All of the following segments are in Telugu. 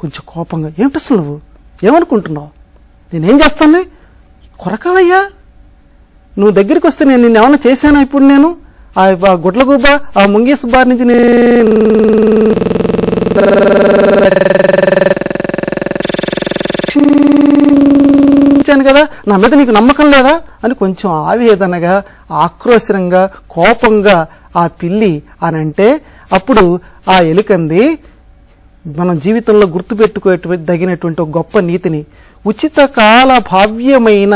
కొంచెం కోపంగా ఏమిటి అసలు నువ్వు? ఏమనుకుంటున్నావు? నేనేం చేస్తాను కొరకవయ్యా నువ్వు దగ్గరికి వస్తే నేను నిన్న ఏమైనా చేశానా ఇప్పుడు నేను? ఆ గుడ్లగూబ గుడ్ల ఆ ముంగేసు బారి నుంచి నేను కదా. నా మీద నీకు నమ్మకం లేదా? అని కొంచెం ఆవేదనగా ఆక్రోశంగా కోపంగా ఆ పిల్లి అని అంటే అప్పుడు ఆ ఎలుకంది మనం జీవితంలో గుర్తుపెట్టుకో తగినటువంటి ఒక గొప్ప నీతిని ఉచిత కాల భావ్యమైన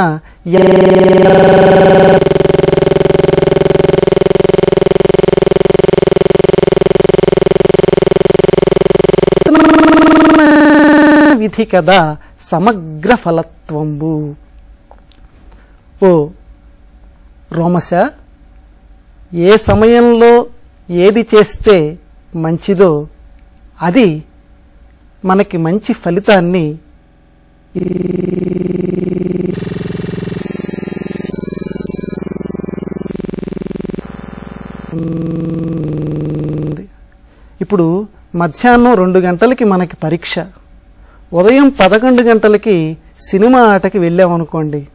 విధి కదా సమగ్ర ఫలత్వంబు. ఓ రోమశ ఏ సమయంలో ఏది చేస్తే మంచిదో అది మనకి మంచి ఫలితాన్ని ఇప్పుడు మధ్యాహ్నం రెండు గంటలకి మనకి పరీక్ష. ఉదయం పదకొండు గంటలకి సినిమా ఆటకి వెళ్ళామనుకోండి.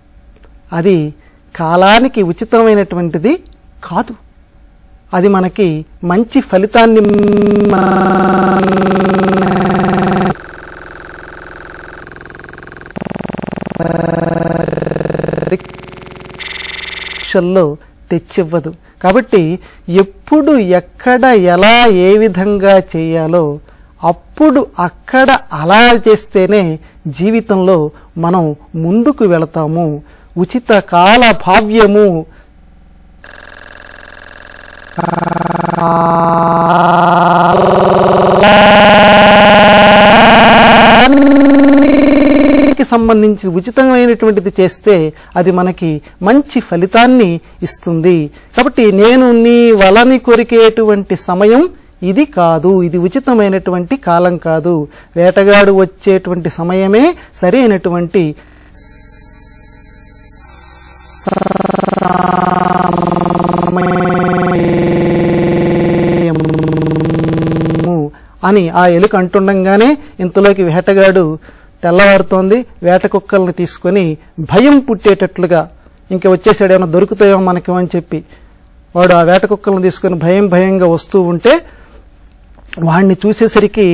అది కాలానికి ఉచితమైనటువంటిది కాదు. అది మనకి మంచి ఫలితాన్ని పరీక్షల్లో తెచ్చివ్వదు. కాబట్టి ఎప్పుడు ఎక్కడ ఎలా ఏ విధంగా చేయాలో అప్పుడు అక్కడ అలా చేస్తేనే జీవితంలో మనం ముందుకు వెళతాము. ఉచిత కాల భావ్యము. కి సంబంధించి ఉచితమైనటువంటిది చేస్తే అది మనకి మంచి ఫలితాన్ని ఇస్తుంది. కాబట్టి నేను నీ వలని కొరికేటువంటి సమయం ఇది కాదు. ఇది ఉచితమైనటువంటి కాలం కాదు. వేటగాడు వచ్చేటువంటి సమయమే సరైనటువంటి అని ఆ ఎలుక అంటుండగానే ఇంతలోకి వేటగాడు తెల్లవారుతోంది. వేట కుక్కల్ని తీసుకొని భయం పుట్టేటట్లుగా ఇంకా వచ్చేసాడు ఏమైనా దొరుకుతాయో మనకి అని చెప్పి. వాడు ఆ వేట కుక్కలను తీసుకొని భయం భయంగా వస్తూ ఉంటే వాడిని చూసేసరికి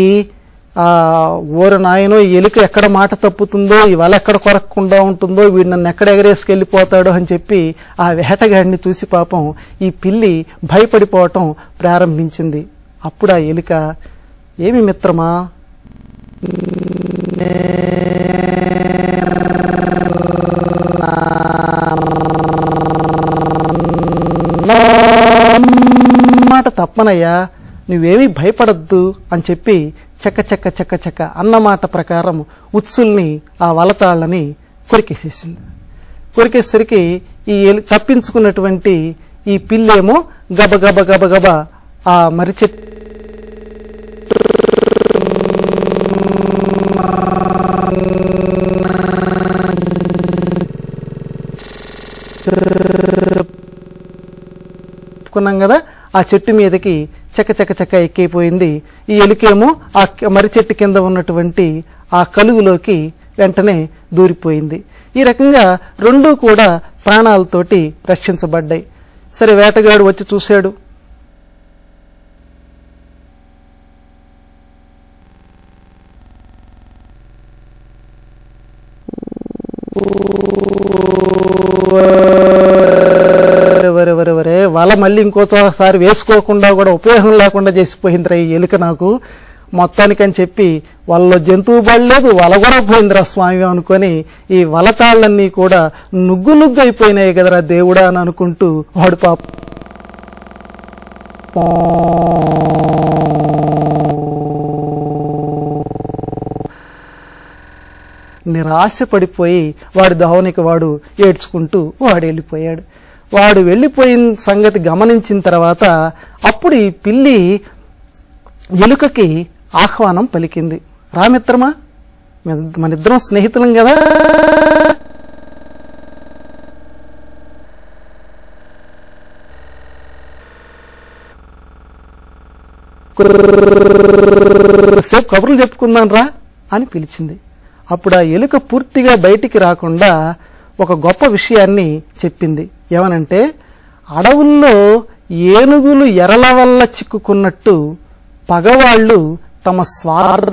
ఈ ఆ ఓర నాయనో ఈ ఎలుక ఎక్కడ మాట తప్పుతుందో ఈ వల ఎక్కడ కొరక్కుండా ఉంటుందో వీడు నన్ను ఎక్కడ ఎగరేసుకెళ్ళిపోతాడో అని చెప్పి ఆ వేటగాడిని చూసి పాపం ఈ పిల్లి భయపడిపోవటం ప్రారంభించింది. అప్పుడు ఆ ఎలుక ఏమి మిత్రమా? మాట తప్పనయ్యా. నువ్వేమీ భయపడద్దు అని చెప్పి చక్క చక్క చక్క చక్క అన్నమాట ప్రకారం ఉత్సుల్ని ఆ వలతాళ్ళని కొరికేసేసింది. కొరికేసరికి ఈ తప్పించుకున్నటువంటి ఈ పిల్లేమో గబ గబ గబ గబ ఆ మర్రి చెట్టు చెప్పుకున్నాం కదా ఆ చెట్టు మీదకి చక్క చక్క చక్క ఎక్కిపోయింది. ఈ ఎలుకేమో ఆ మర్రి చెట్టు కింద ఉన్నటువంటి ఆ కలుగులోకి వెంటనే దూరిపోయింది. ఈ రకంగా రెండూ కూడా ప్రాణాలతోటి రక్షించబడ్డాయి. సరే వేటగాడు వచ్చి చూశాడు. Whoa. మళ్ళీ ఇంకోసారి వేసుకోకుండా కూడా ఉపయోగం లేకుండా చేసిపోయిందిరా ఈ ఎలుక నాకు. మొత్తానికి అని చెప్పి వాళ్ళలో జంతువు పడలేదు వల కూడా పోయిందిరా స్వామి అనుకొని ఈ వలతాళ్ళన్నీ కూడా నుగ్గు నుగ్గు అయిపోయినాయి కదరా దేవుడా అని అనుకుంటూ వాడు పాప. నిరాశపడిపోయి వాడి దహోనికి వాడు ఏడ్చుకుంటూ వాడు వెళ్ళిపోయాడు. వాడు వెళ్ళిపోయిన సంగతి గమనించిన తర్వాత అప్పుడు ఈ పిల్లి ఎలుకకి ఆహ్వానం పలికింది. రామిత్రమా మనిద్దరం స్నేహితులం కదా? సేపు కబుర్లు చెప్పుకుందాం రా అని పిలిచింది. అప్పుడు ఆ ఎలుక పూర్తిగా బయటికి రాకుండా ఒక గొప్ప విషయాన్ని చెప్పింది. ఏమనంటే అడవుల్లో ఏనుగులు ఎరల వల్ల చిక్కుకున్నట్టు పగవాళ్ళు తమ స్వార్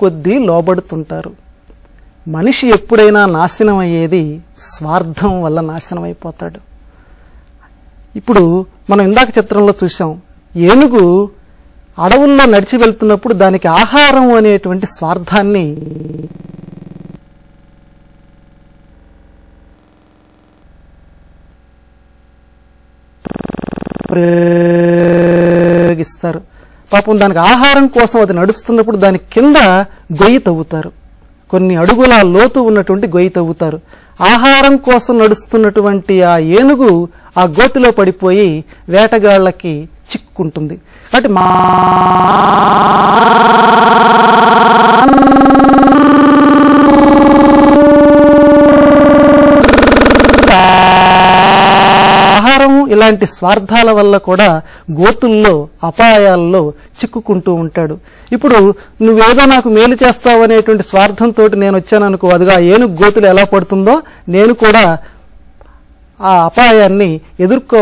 కొద్దీ లోబడుతుంటారు. మనిషి ఎప్పుడైనా నాశనం అయ్యేది స్వార్థం వల్ల నాశనం అయిపోతాడు ఇప్పుడు మనం ఇందాక చిత్రంలో చూసాం ఏనుగు అడవుల్లో నడిచి వెళ్తున్నప్పుడు దానికి ఆహారం అనేటువంటి స్వార్థాన్ని ప్రయోగిస్తారు. పాపం దానికి ఆహారం కోసం అది నడుస్తున్నప్పుడు దాని కింద గొయ్యి తవ్వుతారు. కొన్ని అడుగుల లోతు ఉన్నటువంటి గొయ్యి తవ్వుతారు. ఆహారం కోసం నడుస్తున్నటువంటి ఆ ఏనుగు ఆ గోతిలో పడిపోయి వేటగాళ్ళకి ఉంటుంది కాబట్టి మా ఆహారం ఇలాంటి స్వార్థాల వల్ల కూడా గోతుల్లో అపాయాల్లో చిక్కుకుంటూ ఉంటాడు. ఇప్పుడు నువ్వేదో నాకు మేలు చేస్తావు అనేటువంటి స్వార్థంతో నేను వచ్చాను అనుకో అదిగా ఏనుగు గోతులు ఎలా పడుతుందో నేను కూడా ఆ అపాయాన్ని ఎదుర్కో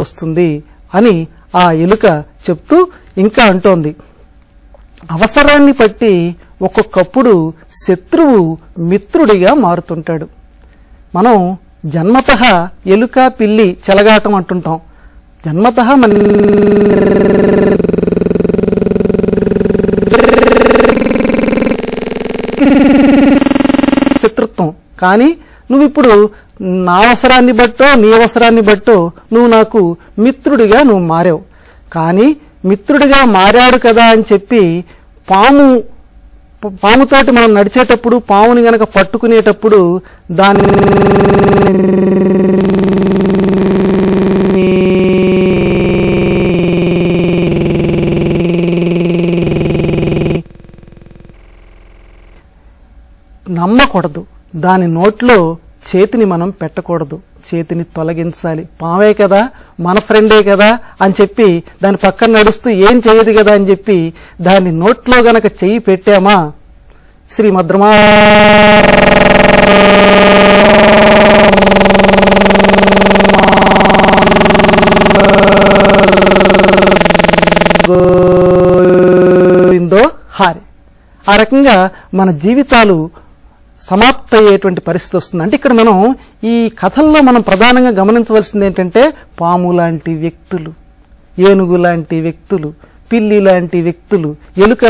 వస్తుంది అని ఆ ఎలుక చెప్తూ ఇంకా అంటోంది. అవసరాన్ని బట్టి ఒక్కొక్కప్పుడు శత్రువు మిత్రుడిగా మారుతుంటాడు. మనం జన్మత ఎలుక పిల్లి చెలగాటం అంటుంటాం. జన్మత మన శత్రుత్వం. కానీ నువ్వు ఇప్పుడు నా అవసరాన్ని బట్టో నీ అవసరాన్ని బట్టో నువ్వు నాకు మిత్రుడిగా నువ్వు మారావు. కానీ మిత్రుడిగా మారాడు కదా అని చెప్పి పాము పాముతోటి మనం నడిచేటప్పుడు పాముని గనక పట్టుకునేటప్పుడు దాన్ని నమ్మకూడదు. దాని నోట్లో చేతిని మనం పెట్టకూడదు. చేతిని తొలగించాలి. పావే కదా మన ఫ్రెండే కదా అని చెప్పి దాని పక్కన నడుస్తూ ఏం చేయదు కదా అని చెప్పి దాని నోట్లో గనక చెయ్యి పెట్టామా? శ్రీ మద్రమా. ఇందో హారి. ఆ రకంగా మన జీవితాలు సమాప్త అయ్యేటువంటి పరిస్థితి వస్తుంది. అంటే ఇక్కడ మనం ఈ కథల్లో మనం ప్రధానంగా గమనించవలసింది ఏంటంటే పాము లాంటి వ్యక్తులు ఏనుగు లాంటి వ్యక్తులు పిల్లి లాంటి వ్యక్తులు ఎలుక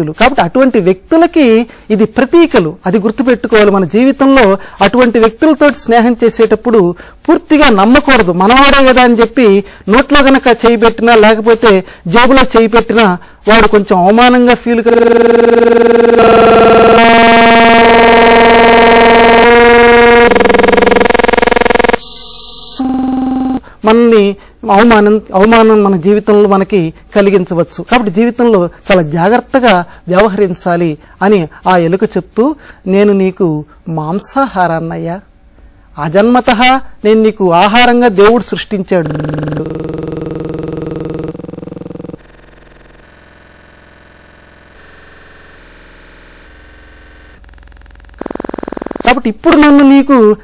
వ్యక్తులు. కాబట్టి అటువంటి వ్యక్తులకి ఇది ప్రతీకలు. అది గుర్తుపెట్టుకోవాలి మన జీవితంలో. అటువంటి వ్యక్తులతో స్నేహం చేసేటప్పుడు పూర్తిగా నమ్మకూడదు. మనవాడే కదా అని చెప్పి నోట్లో గనక చేయి పెట్టినా లేకపోతే జేబులో చేయి పెట్టినా వాడు కొంచెం అవమానంగా ఫీల్ మనల్ని అవమానం అవమానం మన జీవితంలో మనకి కలిగించవచ్చు. కాబట్టి జీవితంలో చాలా జాగ్రత్తగా వ్యవహరించాలి అని ఆ ఎలుక చెప్తూ నేను నీకు మాంసాహారాన్నయ్యా. అజన్మత నేను నీకు ఆహారంగా దేవుడు సృష్టించాడు. కాబట్టి ఇప్పుడు నన్ను నీకు